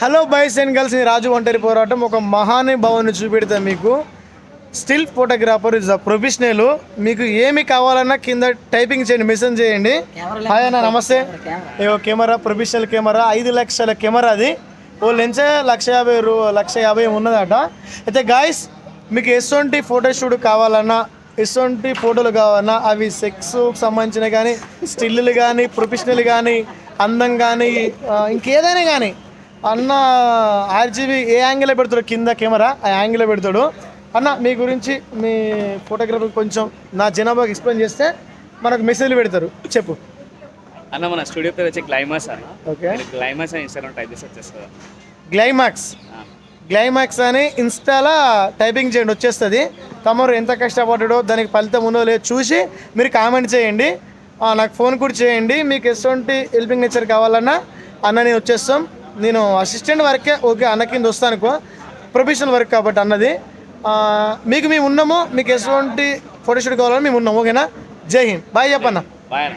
Hello boys and girls ఇది రాజు ఒంటరి పోరాటం ఒక మహానుభావుని చూపెడతా మీకు. Still photographer is a professional మీకు ఏమి కావాలన్నా కింద టైపింగ్ చేయండి మెసేజ్ చేయండి. హాయ్ అన్న నమస్తే. ఏవో కెమెరా ప్రొఫెషనల్ కెమెరా ఐదు లక్షల కెమెరా అది. ఓ లెన్సే లక్ష యాభై రూ లక్ష యాభై ఉన్నదట. అయితే గాయస్ మీకు ఎటువంటి ఫోటో షూట్ కావాలన్నా ఎటువంటి ఫోటోలు కావాలన్నా అవి సెక్స్ సంబంధించిన కానీ స్టిల్లు కానీ ప్రొఫెషనల్ కానీ అందం కానీ ఇంకేదైనా కానీ అన్న ఆర్జీబీ ఏ యాంగిల్లో పెడతాడు? కింద కెమెరా ఆ యాంగిల్లో పెడతాడు. అన్న మీ గురించి మీ ఫోటోగ్రఫర్ కొంచెం నా జనాభాకి ఎక్స్ప్లెయిన్ చేస్తే మనకు మెసేజ్లు పెడతారు. చెప్పు. అన్న మన స్టూడియో పేరు వచ్చి గ్లైమస్ అన్న. ఓకే. గ్లైమస్ అని ఇన్స్టాగ్రామ్ టైప్ చేసి వచ్చేస్తుంది గ్లైమాక్స్ గ్లైమాక్స్ అని ఇన్స్టాలో టైపింగ్ చేయండి వచ్చేస్తుంది. తమరు ఎంత కష్టపడ్డాడో దానికి ఫలితం ఉందో లేదో చూసి మీరు కామెంట్ చేయండి. నాకు ఫోన్ కూడా చేయండి. మీకు ఎటువంటి హెల్పింగ్ నేచర్ కావాలన్నా అన్న నేను వచ్చేస్తాం. నేను అసిస్టెంట్ వర్కే ఓకే అన్న కింద వస్తాను అనుకో. ప్రొఫెషనల్ వర్క్ కాబట్టి అన్నది. మీకు మేము ఉన్నాము మీకు ఎటువంటి ఫోటోషూట్ కావాలని మేము ఉన్నాము ఓకేనా? జై హింద్. బాయ్ చెప్పన్న. బాయ్.